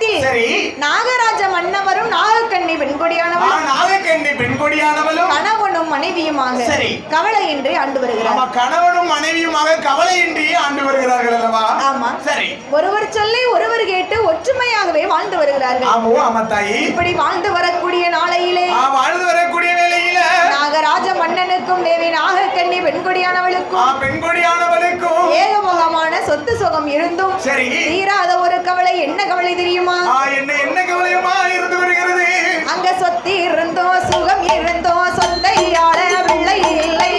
காலத்தில் நாகராஜ மன்னவரும் நாகக்கண்ணி பெண்கொடியானவரும் நாகக்கண்ணி பெண்கொடியானவரும் கணவனும் மனைவியுமாக கவலையின்றி ஆண்டு வருகிறார். கணவனும் மனைவியுமாக கவலையின்றி ஆண்டு வருகிறார்கள் அல்லவா? ஆமா. சரி. ஒருவர் சொல்லி ஒருவர் கேட்டு ஒற்றுமையாகவே வாழ்ந்து வருகிறார்கள். இப்படி வாழ்ந்து வரக்கூடிய நாளையிலே வாழ்ந்து வரக்கூடிய வேளையில நாகராஜ மன்னனுக்கும் தேவி நாகக்கண்ணி பெண்கொடியானவளுக்கும் பெண்கொடியானவளுக்கும் ஏகமுகமான சொத்து சுகம் இருந்தும் சரி. தீராத ஒரு கவலை என்ன கவலை தெரியுமா? என்ன என்ன கவலையுமா இருந்து வருகிறது? அங்க சொத்து இருந்தோ சுகம் இருந்தோ சொந்தையாள பிள்ளை இல்லை.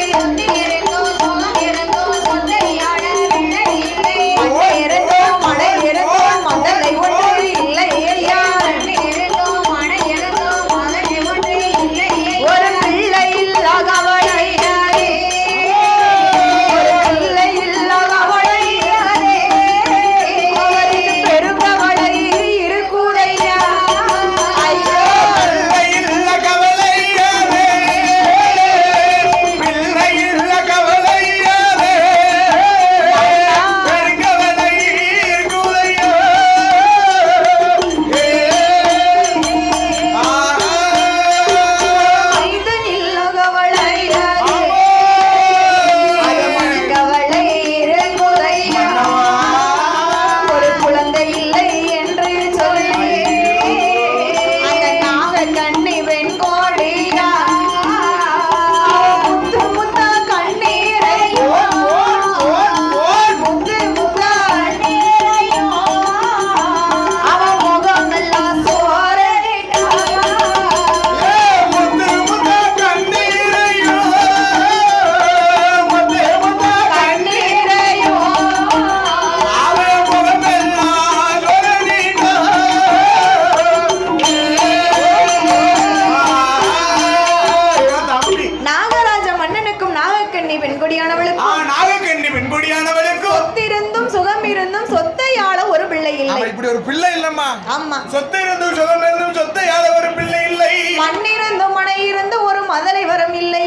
ஆமா சொத்து இருந்தும் சுகம் இருந்தும் சொத்தை ஆள ஒரு பிள்ளை இல்லை. மண்ணிருந்தும் மனை இருந்து ஒரு மதலை வரம் இல்லை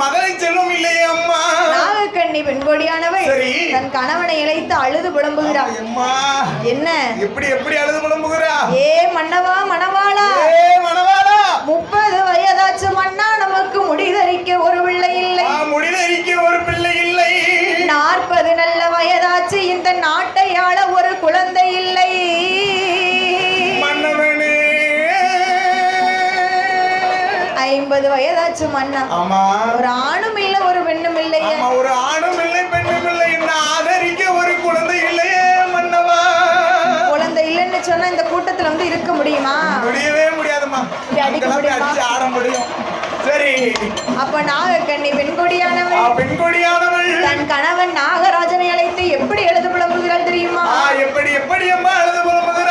மகளை செல்வம் இல்லையே அம்மா. நாகக்கண்ணி பெண்கொடியானவள். தன் கணவனை இழைத்து அழுது புலம்புகிறாள் அம்மா. என்ன? எப்படி எப்படி அழுது புலம்புகிறா? ஏ மன்னவா மணவாளா? ஏ மணவாளா? முப்பது வயதாச்சு மன்னா நமக்கு முடிதறிக்க ஒரு பிள்ளை இல்லை. முடிதறிக்க ஒரு பிள்ளை இல்லை. நாற்பது நல்ல வயதாச்சு இந்த நாட்டை ஆள ஒரு ஐம்பது வயதாச்சு மன்னா. ஆமா. ஒரு ஆணும் இல்ல ஒரு பெண்ணும் இல்லையே. ஒரு ஆணும் இல்லை பெண்ணும் இல்லை. என்ன ஆதரிக்க ஒரு குழந்தை இல்லையே மன்னவா? குழந்தை இல்லைன்னு சொன்னா இந்த கூட்டத்துல வந்து இருக்க முடியுமா? முடியவே முடியுமா? அடிச்சு ஆட முடியும். சரி. அப்ப நாகக்கண்ணி பெண்கொடியானவள் பெண்கொடியானவள் தன் கணவன் நாகராஜனை அழைத்து எப்படி எழுது புலம்புகிறாள் தெரியுமா? எப்படி எப்படி அம்மா அழுது புலம்புகிறாள்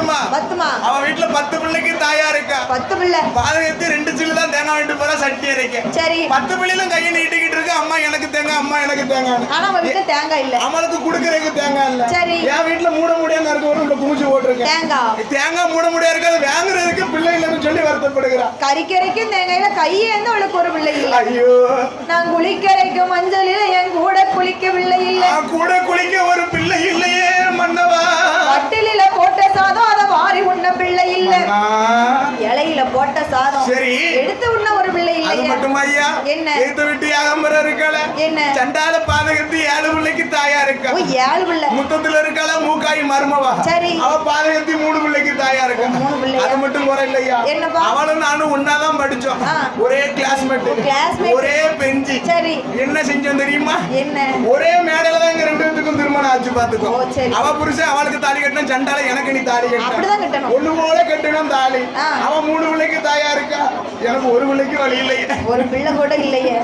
பத்துமா? பத்துமா? அவ வீட்டுல பத்து பிள்ளைக்கு தாயா இருக்கா? பத்து பிள்ளை. பாதகத்து ரெண்டு சில்லு தான் தேங்காய் வாங்கிட்டு போறா சட்டி அரைக்க. சரி. பத்து பிள்ளைகளும் கையை நீட்டிக்கிட்டு இருக்கு அம்மா எனக்கு தேங்காய் அம்மா எனக்கு தேங்காய். ஆனா உங்க வீட்டுல தேங்காய் இல்ல. அவளுக்கு குடுக்கறதுக்கு தேங்காய் இல்ல. சரி. என் வீட்டுல மூட முடியாம இருக்க ஒரு குமிச்சு போட்டிருக்கேன். தேங்காய். தேங்காய் மூட முடியாது இருக்கு அது வாங்குறதுக்கு பிள்ளை இல்லைன்னு சொல்லி வருத்தப்படுகிறா. கறிக்கரைக்கும் தேங்காயில கையேந்து அவளுக்கு ஒரு பிள்ளை இல்ல? ஐயோ. நான் குளிக்கரைக்கும் மஞ்சளில என் கூட குளிக்கவில்லை இல்ல. நான் கூட குளிக்க ஒரு பிள்ளை போட்ட சாதம் அத வாரி உண்ண பிள்ளை இல்ல. இலையில போட்ட சாதம் சரி. எடுத்து உண்ண ஒரு பிள்ளை அது இல்லையா மட்டுமா ஐயா என்ன? எய்த்த விட்டு யாகம்பரம் இருக்காள என்ன சண்டால பாதகத்து ஏழு பிள்ளைக்கு தாயா இருக்கா ஓ ஏழு பிள்ளை முத்தத்துல இருக்காள மூக்காய் மருமவா சரி. அவ பாதகத்தி மூணு பிள்ளைக்கு தாயா இருக்கா மூணு பிள்ளையா? அது மட்டும் குறை இல்லையா என்னப்பா? அவளும் நானும் ஒன்னாதான் படிச்சோம். ஒரே கிளாஸ்மேட் classmate. ஒரே பெஞ்சு சரி என்ன செஞ்சோம் தெரியுமா என்ன ஒரே மேடையில தான் எங்க ரெண்டு பேத்துக்கும் திருமணம் ஆச்சு பாத்துக்கோ. அவ புருஷன் அவளுக்கு தாலி கட்டின சண்டால எனக்கு நீ தாலி கட்டணும். ஒண்ணு போல கட்டணும் தாலி. அவன் மூணு பிள்ளைக்கு தாயா இருக்கா? எனக்கு ஒரு பிள்ளைக்கு வழி இல்லையே. ஒரு பிள்ளை கூட இல்லையே.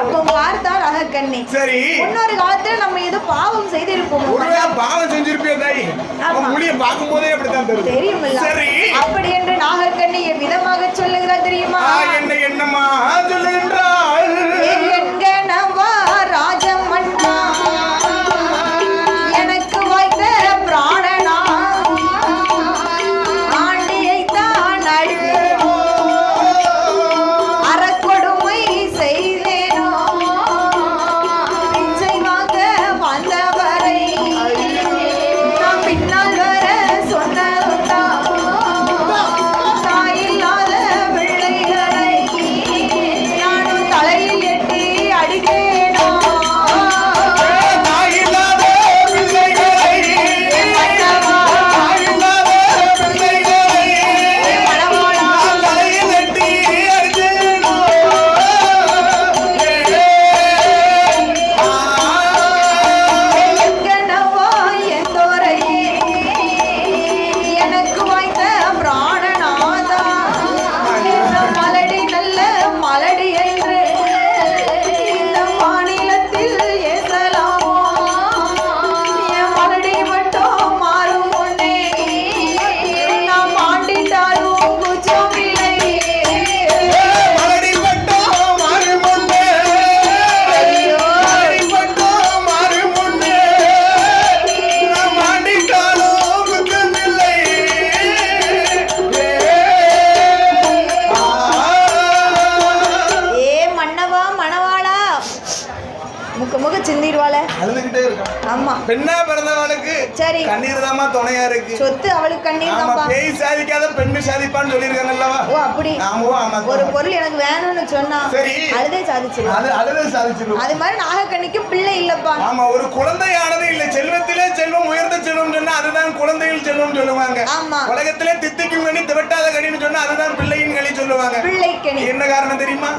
அப்போ பார்த்தா ரகக்கண்ணி சரி. முன்னொரு காலத்துல நம்ம ஏதோ பாவம் செய்திருப்போம். ஒருவேளை பாவம் செஞ்சிருப்பிய தாய். அவன் முடிய பார்க்கும் போதே அப்படித்தான் தெரியும் சரி. அப்படி என்று நாகக்கண்ணி விதமாக சொல்லுகிறார் தெரியுமா? என்ன என்னம்மா சொல்லுகின்றாள்? என்கணவா கண்ணீர் ஆமா தான்ப்பா பேய் சாதிக்காத பெண்ணு சாதிப்பான்னு சொல்லியிருக்காங்க அல்லவா? ஓ அப்படி. ஆமா ஆமா ஒரு பொருள் எனக்கு வேணும்னு சொன்னா சரி. அழுதே சாதிச்சிருவா அது அழுத சாதிச்சிருவோம். அது மாதிரி நாகக்கண்ணிக்கு பிள்ளை இல்லப்பா. ஆமா ஒரு குழந்தையானது இல்ல. செல்வத்திலே செல்வம் உயர்ந்த செல்வம் சொன்னா அதுதான் குழந்தைகள் செல்வம் சொல்லுவாங்க. ஆமா. உலகத்திலே தித்திக்கும் கனி திவட்டாத கனின்னு சொன்னா அதுதான் பிள்ளையின் களி சொல்லுவாங்க. பிள்ளைக்கணி என்ன காரணம் தெரியுமா.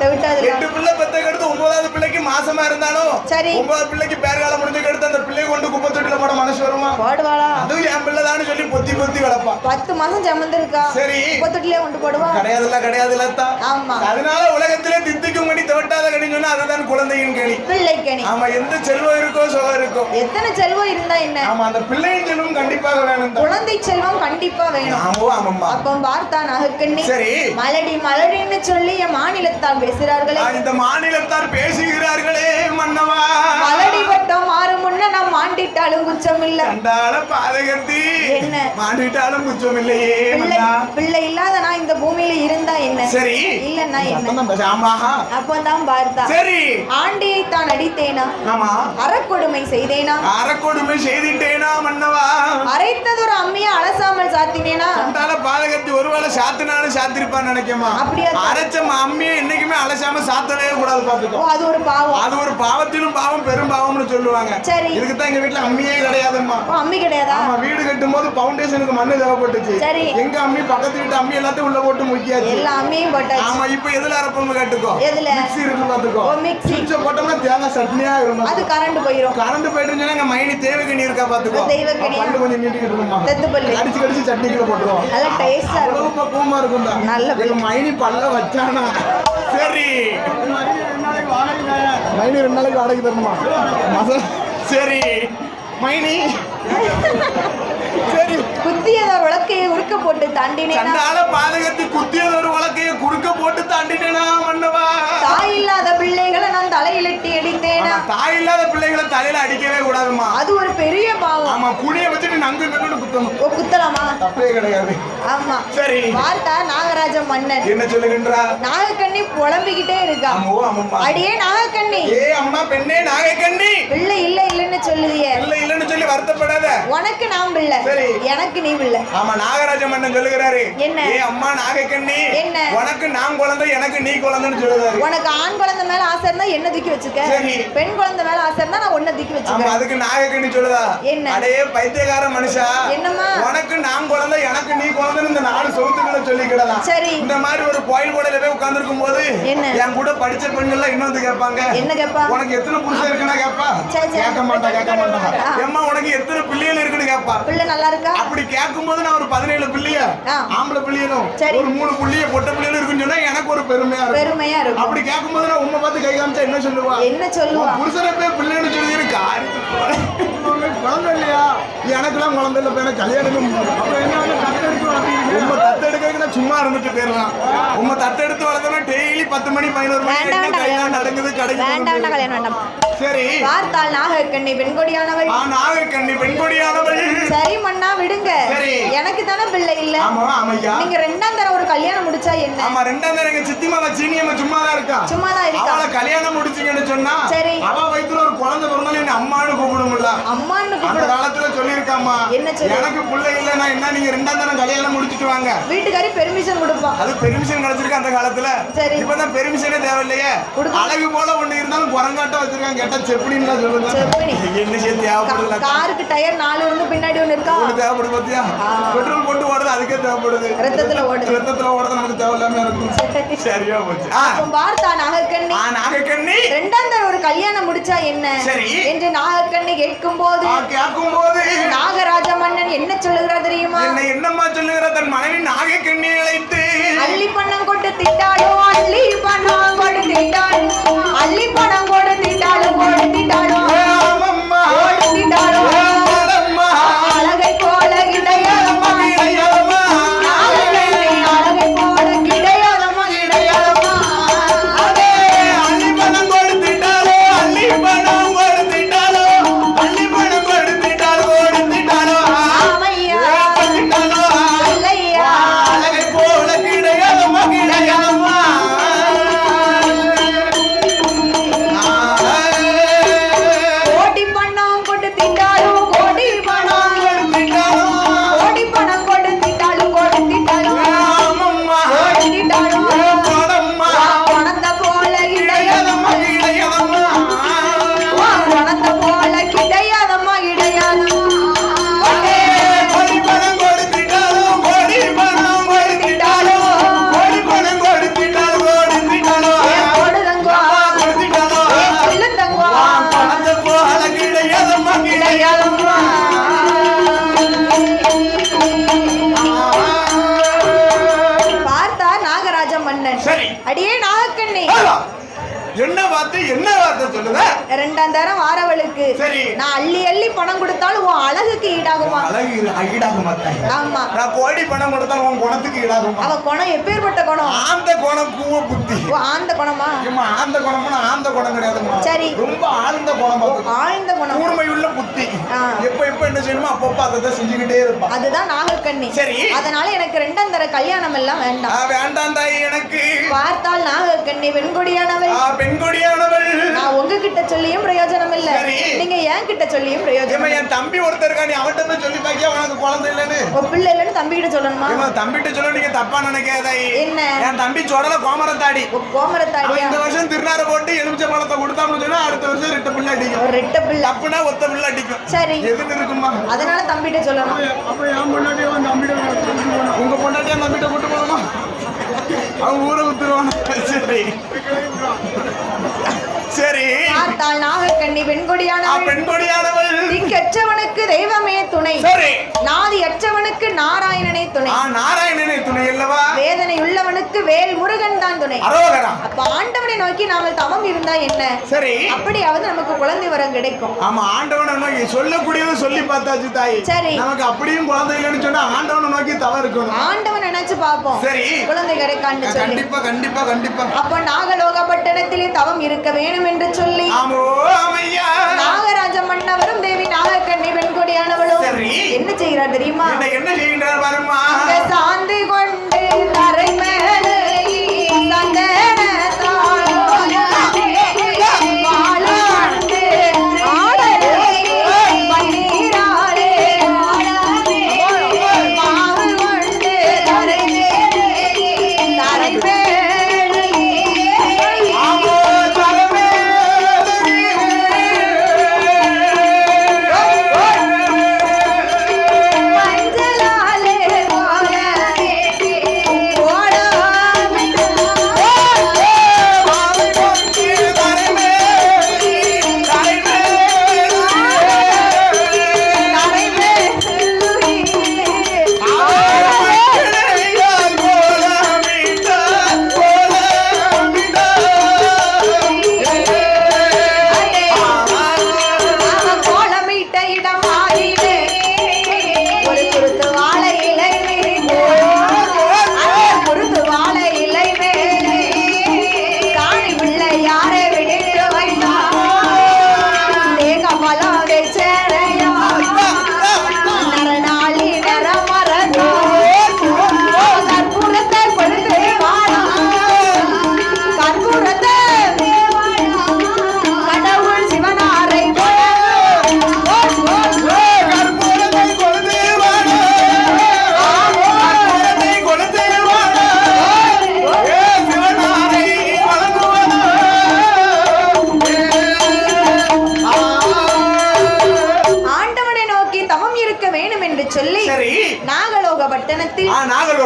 எட்டு பிள்ளை பெத்த கடுத்து ஒன்பதாவது பிள்ளைக்கு மாசமா இருந்தாலும் சரி. ஒன்பதாவது பிள்ளைக்கு பேர் காலம் முடிஞ்ச கடுத்து அந்த பிள்ளை கொண்டு குப்பை தொட்டில போட மனசு வருமா? போடுவாளா? அதுவும் என் பிள்ளைதான்னு சொல்லி பொத்தி பொத்தி வளர்ப்பா. பத்து மாசம் சமந்திருக்கா சரி. முப்பத்தொட்டிலே கொண்டு போடுவா? கிடையாதுல்ல தான் ஆமா. அதனால உலகத்திலே தித்திக்கும் திவட்டாத கனின்னு சொன்னா அதுதான் குழந்தையின் களி பிள்ளைக்கணி ஆமா எந்த செல்வம் இருக்கோ சுகம் இருக்கோ. எத்தனை செல்வம் இருந்தா என்ன? ஆமா அந்த பிள்ளையின் செல்வம் கண்டிப்பாக வேணும் குழந்தை செல்வம் கண்டிப்பா வேணும். ஆமோ ஆமாம்மா. அப்போ பார்த்தா நாகக்கண்ணி. சரி. மலடி மலடின்னு சொல்லி என் மாநிலத்தால் பேசுறார்களே ஆ, இந்த மாநிலத்தார் பேசுகிறார்களே மன்னவா. மலடி பட்டம் மாறும் முன்ன நான் மாண்டிட்டாலும் குச்சம் இல்ல பாதகத்தி. என்ன? மாண்டிட்டாலும் குச்சம் இல்லையே பிள்ளை இல்லாத நான் இந்த பூமியில இருந்தா என்ன? சரி. இல்லன்னா என்ன? ஆமாஹா. அப்பதான் பார்த்தா. சரி. ஆண்டியை தான் அடித்தேனா? ஆமா. அறக்கொடுமை செய்தேனா? அறக்கொடுமை செய்திட்டேனா மன்னவா? அரைத்ததொரு அம்மியை அலசாமல் சாத்தினேனா? கண்டால பாதகத்தி ஒருவேளை சாத்தினாலும் சாத்திருப்பான்னு நினைக்கமா? அப்படியா? அரைச்ச அம்மியை என்னைக்குமே அலசாம சாத்தவே கூடாது பாத்துக்கோ. அது ஒரு பாவம். அது ஒரு பாவத்திலும் பாவம் பெரும் பாவம்னு சொல்லுவாங்க. சரி. இதுக்கு தான் எங்க வீட்டுல அம்மியே கிடையாதும்மா. அம்மி கிடையாதா? ஆமா வீடு கட்டும் போது பவுண்டேஷனுக்கு மண்ணு தேவைப்பட்டுச்சு. சரி. எங்க அம்மி பக்கத்து வீட்டு அம்மி எல்லாத்தையும் உள்ள போட்டு முக்கியாச்சு. எல்லா அம்மியும் போட்டாச்சு. ஆமா இப்ப எதுல அரைப்போம் கேட்டுக்கோ. எதுல? மிக்ஸி இருக்கு பாத்துக்கோ. ஓ மிக்ஸி. சுவிட்ச போட்டோம்னா தேங்காய் சட்னியா இருக்கும் அது கரண்ட் போயிரும். கரண்ட் இருந்துச்சுன்னா எங்க மைனி தேவகனி இருக்கா பாத்துக்கோ. தெய்வக்கனி. பல்லு கொஞ்சம் நீட்டிக்கிட்டு இருக்குமா தெத்து பல்லு. அடிச்சு கடிச்சு சட்னிக்குள்ள போட்டுருவோம். நல்லா டேஸ்டா இருக்கும். பக்குவமா இருக்கும் நல்ல மைனி பல்ல வச்சானா? சரி. மைனி ரெண்டு நாளைக்கு வாடகை தருமா? மசாலா சரி. மைனி. குத்தியதோர் உலக்கையை உருக்க போட்டு தாண்டினேனா? பாதகத்தை குத்தியது கூடாதுமா அது ஒரு பெரிய பாவம். ஆமா குடிய வச்சுட்டு நங்கு நங்குன்னு குத்தணும். ஓ குத்தலாமா? தப்பே கிடையாது. ஆமா. சரி. பார்த்தா நாகராஜ மன்னன். என்ன சொல்லுகின்றா? நாகக்கண்ணி புலம்பிக்கிட்டே இருக்கா. ஆமா ஆமாம்மா அடியே நாகக்கண்ணி. ஏ அம்மா பெண்ணே நாகக்கண்ணி. பிள்ளை இல்ல இல்லைன்னு சொல்லுதியே. இல்ல இல்லன்னு சொல்லி வருத்தப்படாத. உனக்கு நான் பிள்ளை. சரி. எனக்கு நீ பிள்ளை. ஆமா நாகராஜ மன்னன் சொல்லுகிறாரு. என்ன? ஏ அம்மா நாகக்கண்ணி. என்ன? உனக்கு நான் குழந்தை எனக்கு நீ குழந்தைன்னு சொல்லுறாரு உனக்கு ஆண் குழந்தை மேல ஆசை இருந்தா என்ன தூக்கி வச்சுக்க. பெண் குழந்தை மேல ஆசை இருந்தா நான் ஒன்ன தூக்கி வச்சுக்க அதுக்கு நாகக்கண்ணி சொல்லுதா? என்ன? அடே பைத்தியக்கார மனுஷா என்னம்மா? உனக்கு நான் குழந்தை எனக்கு நீ குழந்தைன்னு இந்த நாலு சொத்துக்களை சொல்லிக்கிடலாம். சரி. இந்த மாதிரி ஒரு கோயில் கூடையில போய் உட்கார்ந்துருக்கும் போது என்ன? என் கூட படிச்ச பெண்கள் இன்னும் வந்து கேட்பாங்க. என்ன கேப்பா உனக்கு எத்தனை புருஷன் இருக்குன்னா சரி. கேட்க மாட்டா கேட்க மாட்டா. ஆ. ஏம்மா உனக்கு எத்தனை பிள்ளைகள் இருக்குன்னு கேட்பா? பிள்ளை நல்லா இருக்கா? அப்படி கேட்கும்போது நான் ஒரு பதினேழு பிள்ளைய. ஆம்பளை பிள்ளைகளும். ஒரு மூணு புள்ளிய பொட்ட பிள்ளைகளும் இருக்குன்னு சொன்னா எனக்கு ஒரு பெருமையா இருக்கும். பெருமையா இருக்கும். அப்படி கேட்கும்போது நான் உண்மை பார்த்து கை காமிச்சா என்ன சொல்லுவா? என்ன சொல்லுவா? புருஷனை போய் பிள்ளைன்னு சொல்லி இருக்கு குழந்தை இல்லையா? எனக்கெல்லாம் குழந்தை இல்லை எனக்கு கல்யாணமே உங்க தத்தெடுக்க சும்மா இருந்துட்டு போயிடலாம். உங்க தத்தெடுத்து வளர்த்தோம்னா டெய்லி பத்து மணி பதினோரு மணி நடக்குது வேண்டாம் வேண்டாம் கடைக்கு கல்யாணம் வேண்டாம். சரி. பார்த்தால் நாகக்கண்ணி பெண்கொடியானவள். நாகக்கண்ணி பெண்கொடியானவள். சரி மண்ணா விடுங்க. எனக்கு தானே பிள்ளை இல்ல. நீங்க ரெண்டாம் தர ஒரு கல்யாணம் முடிச்சா என்ன? ஆமா ரெண்டாம் தரம் எங்க சித்திமா சீனியம்மா சும்மா தான் இருக்கா? சும்மா தான் இருக்கா? அவளை கல்யாணம் முடிச்சீங்கன்னு சொன்னா சரி. அவ வயித்துல ஒரு குழந்தை பிறந்தாலும் என்ன அம்மான்னு கூப்பிடும்ல? அம்மான்னு அந்த கூப்பிடு. காலத்துல சொல்லியிருக்காமா என்ன? எனக்கு பிள்ளை இல்லைன்னா என்ன? நீங்க ரெண்டாம் தரம் கல்யாணம் முடிச்சிட்டு வாங்க. வீட்டுக்காரி பெர்மிஷன் கொடுப்பான். அது பெர்மிஷன் கிடைச்சிருக்கு அந்த காலத்துல. சரி. இப்பதான் பெர்மிஷனே தேவையில்லையே. அழகு போல ஒண்ணு இருந்தாலும் குரங்காட்டம் வச்சிருக்காங்க. கேட்டா செப்படின்னு சொல்லுங்க செப்பனி. என்ன செய்ய தேவைப்படுது காருக்கு டயர் நாலு இருந்து பின்னாடி ஒண்ணு இருக்கா? ஒண்ணு தேவைப்படுது பாத்தியா. பெட்ரோல் போட்டு ஓடுது அதுக்கே தேவைப்படுது. ரத்தத்துல ஓடுது. ரத்தத்துல ஓடுறது நமக்கு தேவையில்லாம இருக்கும். சரியா போச்சு. பார்த்தா நாகக்கண்ணி. நாகக்கண்ணி. ரெண்டாம் தர ஒரு கல்யாணம் முடிச்சா என்ன? சரி. என்று நாகக்கண்ணி கேட்கும் போது கேட்கும் போது நாகராஜ மன்னன் என்ன சொல்லுகிறார் தெரியுமா? என்னை என்னம்மா சொல்லுகிற? தன் மனைவி நாகக்கண்ணி அழைத்து அள்ளி பணம் கொண்டு திட்டாலும் அள்ளி பணம் கொண்டு திட்டாலும் அள்ளி பணம் கொண்டு திட்டாலும் கொண்டு திட்டாலும் ரெண்டாம் தரம் வாரவளுக்கு சரி. நான் அள்ளி அள்ளி பணம் கொடுத்தாலும் உன் அழகுக்கு ஈடாகுமா? அழகு ஈடாக மாட்டேன் ஆமா. நான் கோடி பணம் கொடுத்தா உன் குணத்துக்கு ஈடாகும்? அவ குணம் எப்பேற்பட்ட குணம்? ஆந்த குணம் கூவ புத்தி. ஓ, ஆந்த குணமா? ஆந்த குணம்னா ஆந்த குணம் கிடையாதும்மா. சரி. ரொம்ப ஆழ்ந்த குணம். ஆழ்ந்த குணம். கூர்மையுள்ள புத்தி. எப்ப எப்ப என்ன செய்யணுமோ அப்பப்ப அதை செஞ்சுக்கிட்டே இருப்பான் அதுதான் நாகக்கண்ணி. சரி. அதனால எனக்கு ரெண்டாம் தர கல்யாணம் எல்லாம் வேண்டாம். வேண்டாம் தாய் எனக்கு. பார்த்தால் நாகக்கண்ணி பெண்கொடியானவள் பெண்கொடியானவள் சொல்லியும் பிரயோஜனம் இல்ல. நீங்க என் கிட்ட சொல்லியும் பிரயோஜனம் என் தம்பி ஒருத்தர் இருக்கா நீ அவன்கிட்ட போய் சொல்லி பாக்கியா? உனக்கு குழந்தை இல்லைன்னு. உன் பிள்ளை இல்லைன்னு தம்பிகிட்ட சொல்லணுமா? ஏம்மா, தம்பிகிட்ட சொல்ல நீங்க தப்பா நினைக்காதாய் என்ன? என் தம்பி சொடல கோமரத்தாடி அவன் இந்த வருஷம் திருநாரை போட்டு எலுமிச்சை பழத்தை கொடுத்தான்னு சொன்னா அடுத்த வருஷம் ரெட்ட பிள்ளை அடிக்கும். ஒரு ரெட்ட பிள்ளை தப்புனா ஒத்த பிள்ளை அடிக்கும். சரி. எதுன்னு இருக்குமா? அதனால தம்பிகிட்ட சொல்லணும். அப்ப என் பொண்டாட்டியே வந்து தம்பிட்ட உங்க பொண்டாட்டியா தம்பிட்ட கூட்டு போகணுமா? அவன் ஊரை வித்துருவான். சரி. சரி. பார்த்தால் நாகக்கண்ணி பெண்கொடியானவள். பெண்கொடியானவள். திக்கற்றவனுக்கு தெய்வமே துணை. சரி. நாதி அற்றவனுக்கு நாராயணனே துணை. நாராயணனை துணை அல்லவா? வேதனை உள்ளவனுக்கு வேல் முருகன் தான் துணை. அப்ப ஆண்டவனை நோக்கி நாங்கள் தவம் இருந்தா என்ன? சரி. அப்படியாவது நமக்கு குழந்தை வரம் கிடைக்கும். ஆமா ஆண்டவனை நோக்கி சொல்லக்கூடியது சொல்லி பார்த்தாச்சு தாய். சரி. நமக்கு அப்படியும் குழந்தை இல்லைன்னு சொன்னா ஆண்டவனை நோக்கி தவறு இருக்கணும். ஆண்டவன் நினைச்சு பார்ப்போம். சரி. குழந்தை கிடைக்கான்னு சொல்லி. கண்டிப்பா கண்டிப்பா கண்டிப்பா. அப்ப நாகலோக பட்டணத்திலே தவம் இருக்க வேணும் என்று சொல்லி நாகராஜ மன்னவரும் தேவி நாகக்கண்ணி பெண்கொடியானவளும். என்ன செய்கிறார் தெரியுமா? என்ன அங்க சாந்து கொண்டு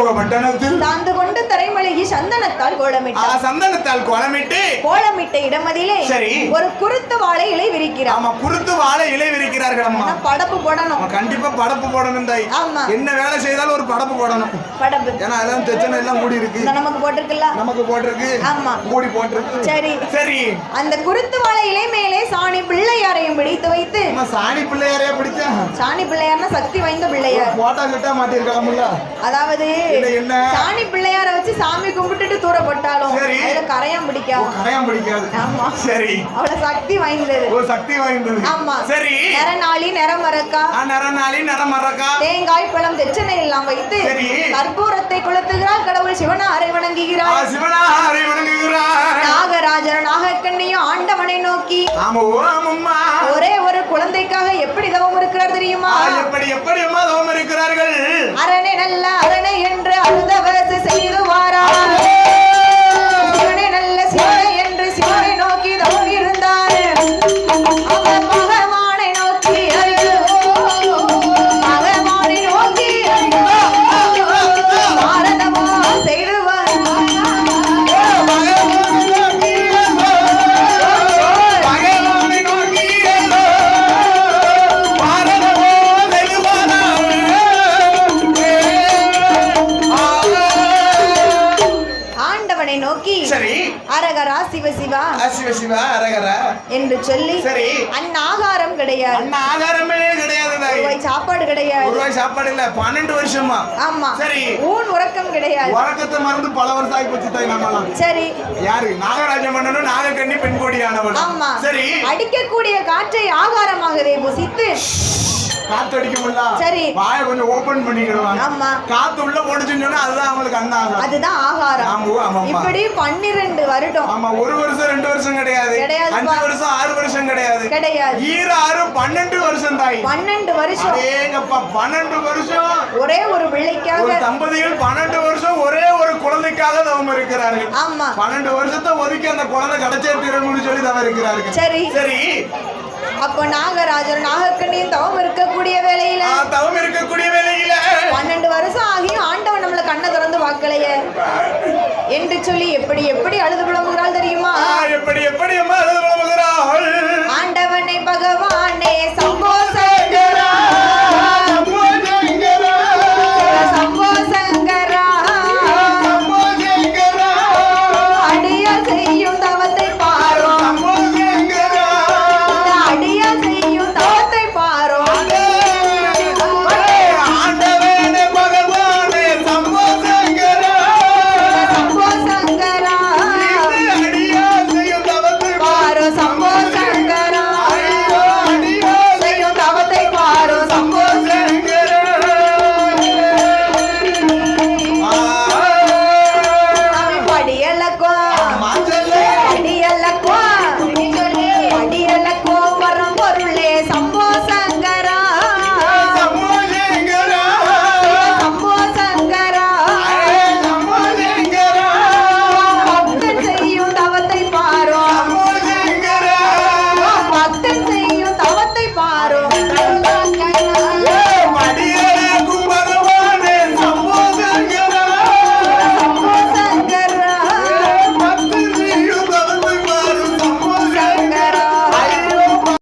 ஆ நாகலோக சார்ந்து கொண்டு சந்தனத்தால் கோலமிட்டார் சந்தனத்தால் கோலமிட்டு. கோலமிட்ட இடமதிலே சரி. ஒரு குருத்த வாழை இலை விரிக்கிறார் ஆமா குருத்து வாழை இலை விரிக்கிறார்கள் அம்மா படப்பு போடணும். கண்டிப்பா படப்பு போடணும் தாய். ஆமா. என்ன வேலை செய்தாலும் ஒரு படப்பு போடணும். படப்பு. ஏன்னா அதெல்லாம் பிரச்சனை எல்லாம் மூடி இருக்கு. நமக்கு போட்டிருக்குல்ல? நமக்கு போட்டிருக்கு. ஆமா. மூடி போட்டிருக்கு. சரி. சரி. அந்த குருத்து வாழை இலை மேலே சாணி பிள்ளையாரையும் பிடித்து வைத்து. சாணி பிள்ளையாரையா பிடிச்சா? சாணி பிள்ளையார்னா சக்தி வாய்ந்த பிள்ளையார். போட்டா கிட்டா மாட்டிருக்கலாம்ல அதாவது என்ன? சாணி சாமி கும்பிட்டுட்டு தூர போட்டாலும் சரி. அதுல கரையான் ஓ, பிடிக்காது கரையான் பிடிக்காது. ஆமா. சரி. அவ்வளவு சக்தி வாய்ந்தது. ஓ சக்தி வாய்ந்தது. ஆமா. சரி. நரநாளி நரமரக்கா நரநாளி நரமரக்கா தேங்காய் பழம் தெச்சனை எல்லாம் வைத்து. கற்பூரத்தை கொளுத்துகிறாள் கடவுள் சிவனாரை ஆ, வணங்குகிறாள் சிவனாரை வணங்குகிறார். நாகராஜர் நாகக்கண்ணியும் ஆண்டவனை நோக்கி. ஆமா ஒரே ஒரு குழந்தைக்காக எப்படி தவம் இருக்கிறார் தெரியுமா? எப்படி எப்படி அம்மா தவம் இருக்கிறார்கள்? அரணை நல்ல அரணை என்று அழுதவசு செய்து வாரார் Aê! அடிக்கக்கூடிய காற்றை ஆகாரமாகவே புசித்து. காத்தடிக்க முடியல சரி. வாயை கொஞ்சம் ஓபன் பண்ணிக்கிடுவாங்க ஆமா. காத்து உள்ள போட்டுச்சுன்னு சொன்னா அதுதான் அவங்களுக்கு அண்ணாங்க அதுதான் ஆகாரம். இப்படி பன்னிரண்டு வருடம். ஆமா ஒரு வருஷம் ரெண்டு வருஷம் கிடையாது. கிடையாதுப்பா. அஞ்சு வருஷம் ஆறு வருஷம் கிடையாது. கிடையாது. ஈர ஆறு பன்னெண்டு வருஷம் தாய் பன்னெண்டு வருஷம். அதேங்கப்பா பன்னெண்டு வருஷம். ஒரே ஒரு ஒரு பிள்ளைக்காக தம்பதிகள் பன்னெண்டு வருஷம் ஒரே ஒரு குழந்தைக்காக தவம் இருக்கிறார்கள். ஆமா. பன்னெண்டு வருஷத்தை ஒதுக்கி அந்த குழந்தை கிடைச்சே தீரணும்னு சொல்லி தவம் இருக்கிறார்கள். சரி. சரி. அப்ப நாகராஜர் நாகக்கண்ணியும் தவம் இருக்கக்கூடிய வேலையில தவம் இருக்கக்கூடிய வேலையில பன்னெண்டு வருஷம் ஆகியும் ஆண்டவன் நம்மள கண்ணை திறந்து பார்க்கலையே. என்று சொல்லி எப்படி எப்படி அழுது புலம்புகிறாள் தெரியுமா? எப்படி எப்படி அம்மா அழுது புலம்புகிறாள்? ஆண்டவனை பகவானே